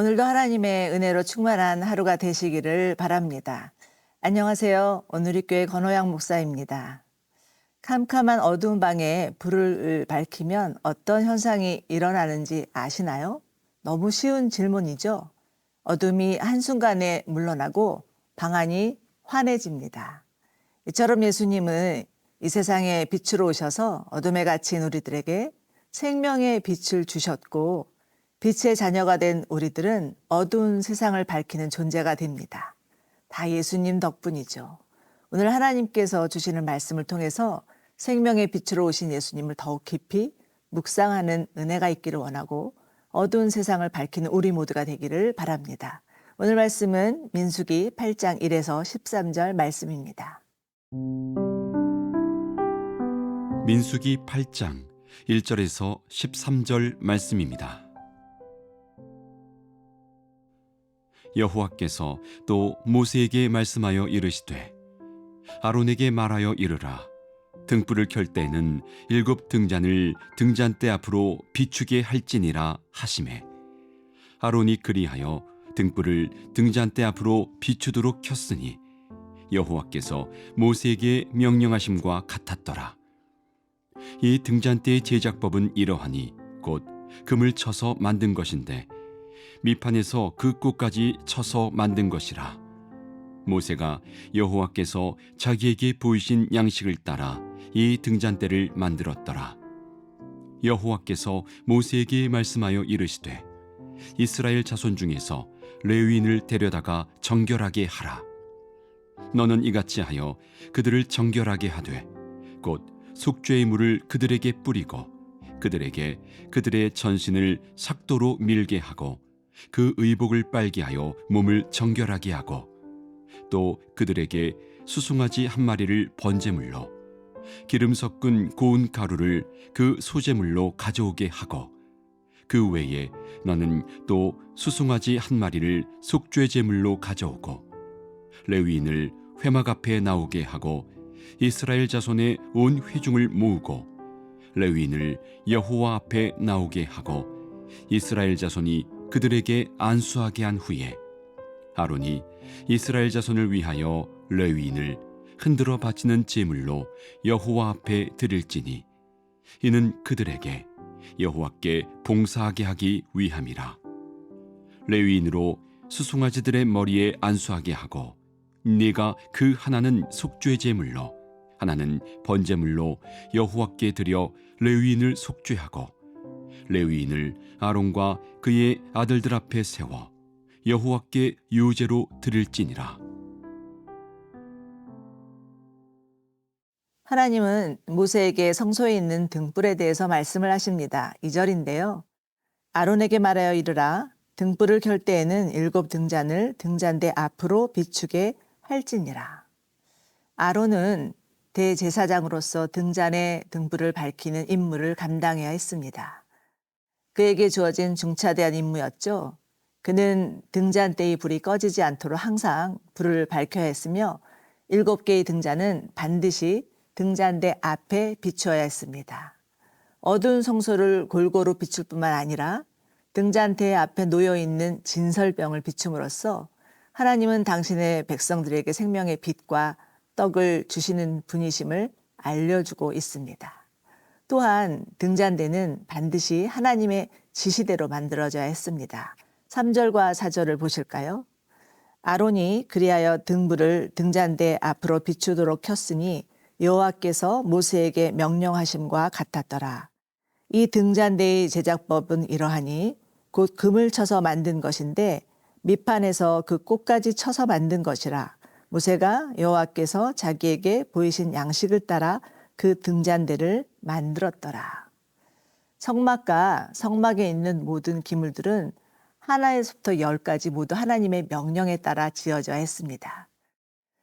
오늘도 하나님의 은혜로 충만한 하루가 되시기를 바랍니다. 안녕하세요. 오늘의 교회 건호양 목사입니다. 캄캄한 어두운 방에 불을 밝히면 어떤 현상이 일어나는지 아시나요? 너무 쉬운 질문이죠. 어둠이 한순간에 물러나고 방 안이 환해집니다. 이처럼 예수님은 이 세상에 빛으로 오셔서 어둠에 갇힌 우리들에게 생명의 빛을 주셨고 빛의 자녀가 된 우리들은 어두운 세상을 밝히는 존재가 됩니다. 다 예수님 덕분이죠. 오늘 하나님께서 주시는 말씀을 통해서 생명의 빛으로 오신 예수님을 더욱 깊이 묵상하는 은혜가 있기를 원하고 어두운 세상을 밝히는 우리 모두가 되기를 바랍니다. 오늘 말씀은 민수기 8장 1에서 13절 말씀입니다. 민수기 8장 1절에서 13절 말씀입니다. 여호와께서 또 모세에게 말씀하여 이르시되 아론에게 말하여 이르라. 등불을 켤 때는 일곱 등잔을 등잔대 앞으로 비추게 할지니라 하심에 아론이 그리하여 등불을 등잔대 앞으로 비추도록 켰으니 여호와께서 모세에게 명령하심과 같았더라. 이 등잔대의 제작법은 이러하니 곧 금을 쳐서 만든 것인데 밑판에서 그 끝까지 쳐서 만든 것이라. 모세가 여호와께서 자기에게 보이신 양식을 따라 이 등잔대를 만들었더라. 여호와께서 모세에게 말씀하여 이르시되 이스라엘 자손 중에서 레위인을 데려다가 정결하게 하라. 너는 이같이 하여 그들을 정결하게 하되 곧 속죄의 물을 그들에게 뿌리고 그들에게 그들의 전신을 삭도로 밀게 하고 그 의복을 빨게 하여 몸을 정결하게 하고 또 그들에게 수송아지 한 마리를 번제물로 기름 섞은 고운 가루를 그 소제물로 가져오게 하고 그 외에 너는 또 수송아지 한 마리를 속죄 제물로 가져오고 레위인을 회막 앞에 나오게 하고 이스라엘 자손의 온 회중을 모으고 레위인을 여호와 앞에 나오게 하고 이스라엘 자손이 그들에게 안수하게 한 후에 아론이 이스라엘 자손을 위하여 레위인을 흔들어 바치는 제물로 여호와 앞에 드릴지니 이는 그들에게 여호와께 봉사하게 하기 위함이라. 레위인으로 수송아지들의 머리에 안수하게 하고 네가 그 하나는 속죄 제물로 하나는 번제물로 여호와께 드려 레위인을 속죄하고 레위인을 아론과 그의 아들들 앞에 세워 여호와께 유제로 드릴지니라 하나님은 모세에게 성소에 있는 등불에 대해서 말씀을 하십니다. 2절인데요. 아론에게 말하여 이르라 등불을 켤 때에는 일곱 등잔을 등잔대 앞으로 비추게 할지니라. 아론은 대제사장으로서 등잔의 등불을 밝히는 임무를 감당해야 했습니다. 그에게 주어진 중차대한 임무였죠. 그는 등잔대의 불이 꺼지지 않도록 항상 불을 밝혀야 했으며 일곱 개의 등잔은 반드시 등잔대 앞에 비추어야 했습니다. 어두운 성소를 골고루 비출 뿐만 아니라 등잔대 앞에 놓여 있는 진설병을 비춤으로써 하나님은 당신의 백성들에게 생명의 빛과 떡을 주시는 분이심을 알려주고 있습니다. 또한 등잔대는 반드시 하나님의 지시대로 만들어져야 했습니다. 3절과 4절을 보실까요? 아론이 그리하여 등불을 등잔대 앞으로 비추도록 켰으니 여호와께서 모세에게 명령하심과 같았더라. 이 등잔대의 제작법은 이러하니 곧 금을 쳐서 만든 것인데 밑판에서 그 꽃까지 쳐서 만든 것이라 모세가 여호와께서 자기에게 보이신 양식을 따라 그 등잔대를 만들었더라. 성막과 성막에 있는 모든 기물들은 하나에서부터 열까지 모두 하나님의 명령에 따라 지어져야 했습니다.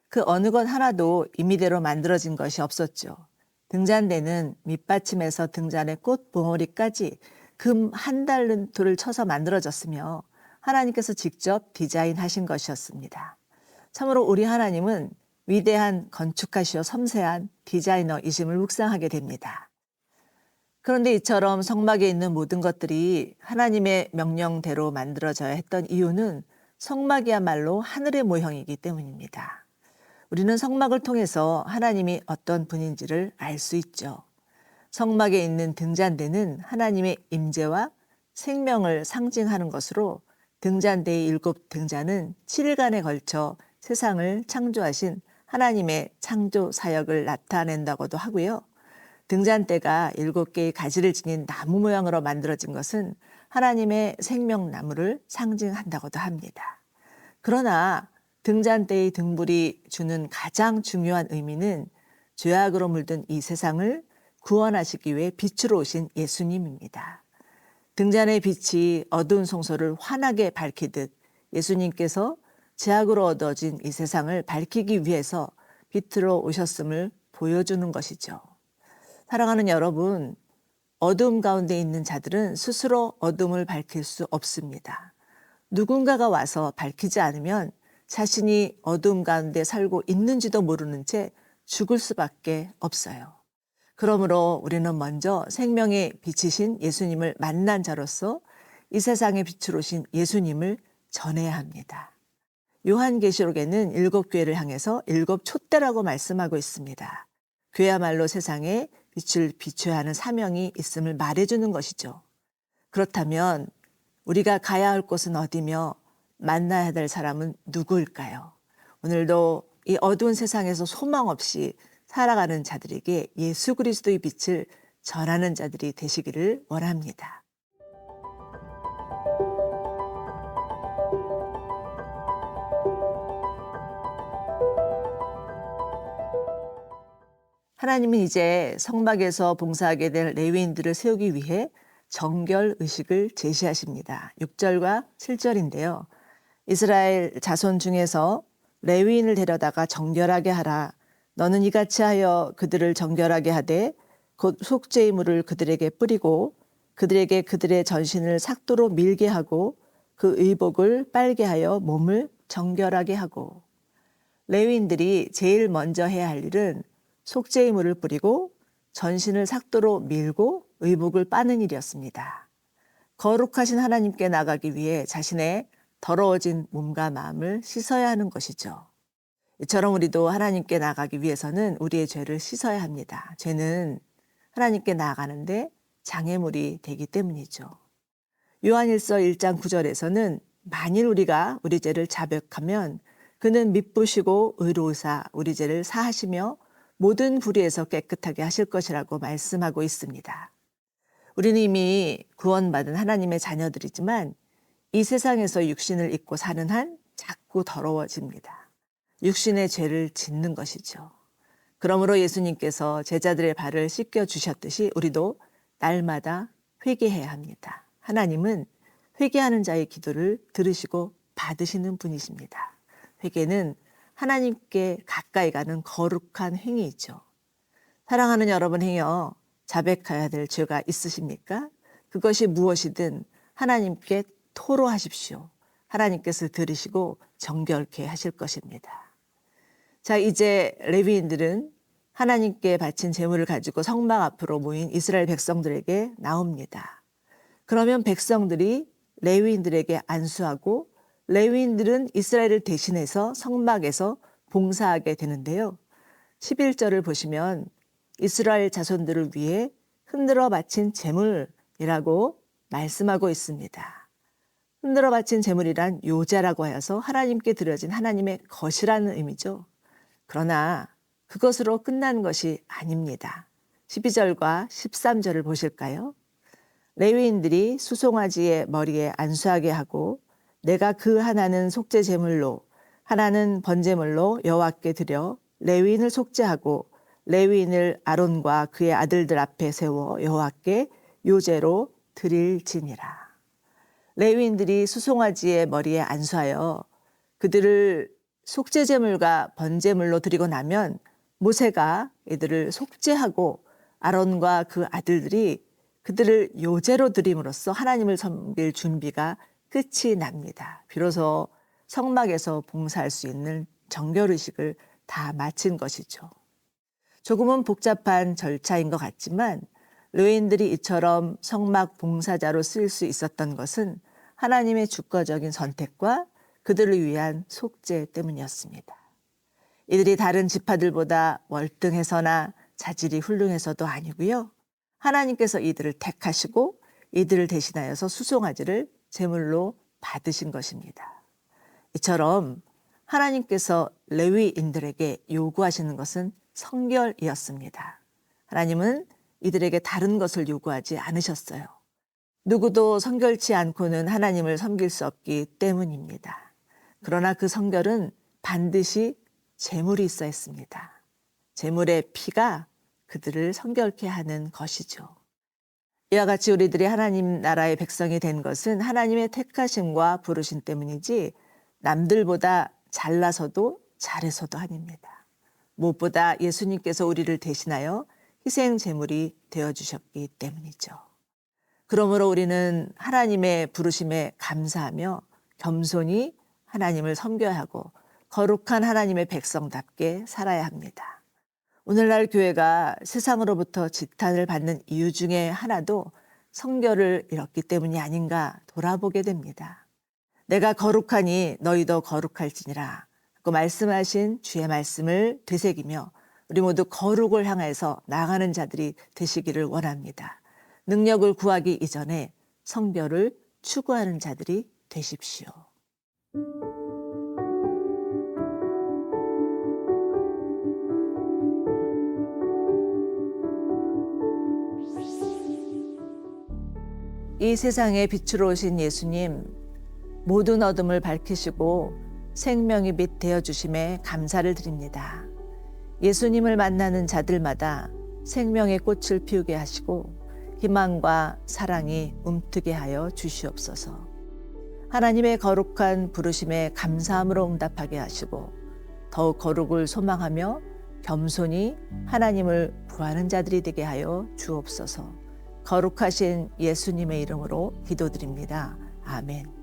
그 어느 것 하나도 임의대로 만들어진 것이 없었죠. 등잔대는 밑받침에서 등잔의 꽃 봉오리까지 금 한 달른토를 쳐서 만들어졌으며 하나님께서 직접 디자인하신 것이었습니다. 참으로 우리 하나님은 위대한 건축가시오 섬세한 디자이너이심을 묵상하게 됩니다. 그런데 이처럼 성막에 있는 모든 것들이 하나님의 명령대로 만들어져야 했던 이유는 성막이야말로 하늘의 모형이기 때문입니다. 우리는 성막을 통해서 하나님이 어떤 분인지를 알 수 있죠. 성막에 있는 등잔대는 하나님의 임재와 생명을 상징하는 것으로 등잔대의 일곱 등잔은 7일간에 걸쳐 세상을 창조하신 하나님의 창조 사역을 나타낸다고도 하고요. 등잔대가 일곱 개의 가지를 지닌 나무 모양으로 만들어진 것은 하나님의 생명나무를 상징한다고도 합니다. 그러나 등잔대의 등불이 주는 가장 중요한 의미는 죄악으로 물든 이 세상을 구원하시기 위해 빛으로 오신 예수님입니다. 등잔의 빛이 어두운 성소를 환하게 밝히듯 예수님께서 죄악으로 얻어진 이 세상을 밝히기 위해서 빛으로 오셨음을 보여주는 것이죠. 사랑하는 여러분, 어둠 가운데 있는 자들은 스스로 어둠을 밝힐 수 없습니다. 누군가가 와서 밝히지 않으면 자신이 어둠 가운데 살고 있는지도 모르는 채 죽을 수밖에 없어요. 그러므로 우리는 먼저 생명의 빛이신 예수님을 만난 자로서 이 세상의 빛으로 오신 예수님을 전해야 합니다. 요한계시록에는 일곱 교회를 향해서 일곱 촛대라고 말씀하고 있습니다. 그야말로 세상에 빛을 비춰야 하는 사명이 있음을 말해주는 것이죠. 그렇다면 우리가 가야 할 곳은 어디며 만나야 될 사람은 누구일까요? 오늘도 이 어두운 세상에서 소망 없이 살아가는 자들에게 예수 그리스도의 빛을 전하는 자들이 되시기를 원합니다. 하나님은 이제 성막에서 봉사하게 될 레위인들을 세우기 위해 정결 의식을 제시하십니다. 6절과 7절인데요. 이스라엘 자손 중에서 레위인을 데려다가 정결하게 하라. 너는 이같이 하여 그들을 정결하게 하되 곧 속죄의 물을 그들에게 뿌리고 그들에게 그들의 전신을 삭도로 밀게 하고 그 의복을 빨게 하여 몸을 정결하게 하고 레위인들이 제일 먼저 해야 할 일은 속죄의 물을 뿌리고 전신을 삭도로 밀고 의복을 빠는 일이었습니다. 거룩하신 하나님께 나가기 위해 자신의 더러워진 몸과 마음을 씻어야 하는 것이죠. 이처럼 우리도 하나님께 나가기 위해서는 우리의 죄를 씻어야 합니다. 죄는 하나님께 나아가는데 장애물이 되기 때문이죠. 요한일서 1장 9절에서는 만일 우리가 우리 죄를 자백하면 그는 미쁘시고 의로우사 우리 죄를 사하시며 모든 불의에서 깨끗하게 하실 것이라고 말씀하고 있습니다. 우리는 이미 구원받은 하나님의 자녀들이지만 이 세상에서 육신을 입고 사는 한 자꾸 더러워집니다. 육신의 죄를 짓는 것이죠. 그러므로 예수님께서 제자들의 발을 씻겨 주셨듯이 우리도 날마다 회개해야 합니다. 하나님은 회개하는 자의 기도를 들으시고 받으시는 분이십니다. 회개는 하나님께 가까이 가는 거룩한 행위이죠. 사랑하는 여러분 행여 자백해야 될 죄가 있으십니까? 그것이 무엇이든 하나님께 토로하십시오. 하나님께서 들으시고 정결케 하실 것입니다. 자, 이제 레위인들은 하나님께 바친 제물을 가지고 성막 앞으로 모인 이스라엘 백성들에게 나옵니다. 그러면 백성들이 레위인들에게 안수하고 레위인들은 이스라엘을 대신해서 성막에서 봉사하게 되는데요. 11절을 보시면 이스라엘 자손들을 위해 흔들어 바친 제물이라고 말씀하고 있습니다. 흔들어 바친 제물이란 요자라고 하여서 하나님께 드려진 하나님의 것이라는 의미죠. 그러나 그것으로 끝난 것이 아닙니다. 12절과 13절을 보실까요? 레위인들이 수송아지의 머리에 안수하게 하고 내가 그 하나는 속죄 제물로 하나는 번제물로 여호와께 드려 레위인을 속죄하고 레위인을 아론과 그의 아들들 앞에 세워 여호와께 요제로 드릴지니라. 레위인들이 수송아지의 머리에 안수하여 그들을 속죄 제물과 번제물로 드리고 나면 모세가 이들을 속죄하고 아론과 그 아들들이 그들을 요제로 드림으로써 하나님을 섬길 준비가 끝이 납니다. 비로소 성막에서 봉사할 수 있는 정결의식을 다 마친 것이죠. 조금은 복잡한 절차인 것 같지만 레위인들이 이처럼 성막 봉사자로 쓰일 수 있었던 것은 하나님의 주권적인 선택과 그들을 위한 속죄 때문이었습니다. 이들이 다른 지파들보다 월등해서나 자질이 훌륭해서도 아니고요. 하나님께서 이들을 택하시고 이들을 대신하여서 수송아지를 제물로 받으신 것입니다. 이처럼 하나님께서 레위인들에게 요구하시는 것은 성결이었습니다. 하나님은 이들에게 다른 것을 요구하지 않으셨어요. 누구도 성결치 않고는 하나님을 섬길 수 없기 때문입니다. 그러나 그 성결은 반드시 재물이 있어야 했습니다. 재물의 피가 그들을 성결케 하는 것이죠. 이와 같이 우리들이 하나님 나라의 백성이 된 것은 하나님의 택하심과 부르심 때문이지 남들보다 잘나서도 잘해서도 아닙니다. 무엇보다 예수님께서 우리를 대신하여 희생 제물이 되어 주셨기 때문이죠. 그러므로 우리는 하나님의 부르심에 감사하며 겸손히 하나님을 섬겨야 하고 거룩한 하나님의 백성답게 살아야 합니다. 오늘날 교회가 세상으로부터 지탄을 받는 이유 중에 하나도 성결을 잃었기 때문이 아닌가 돌아보게 됩니다. 내가 거룩하니 너희도 거룩할지니라. 그 말씀하신 주의 말씀을 되새기며 우리 모두 거룩을 향해서 나가는 자들이 되시기를 원합니다. 능력을 구하기 이전에 성별을 추구하는 자들이 되십시오. 이 세상에 빛으로 오신 예수님, 모든 어둠을 밝히시고 생명의 빛 되어 주심에 감사를 드립니다. 예수님을 만나는 자들마다 생명의 꽃을 피우게 하시고 희망과 사랑이 움트게 하여 주시옵소서. 하나님의 거룩한 부르심에 감사함으로 응답하게 하시고 더욱 거룩을 소망하며 겸손히 하나님을 구하는 자들이 되게 하여 주옵소서. 거룩하신 예수님의 이름으로 기도드립니다. 아멘.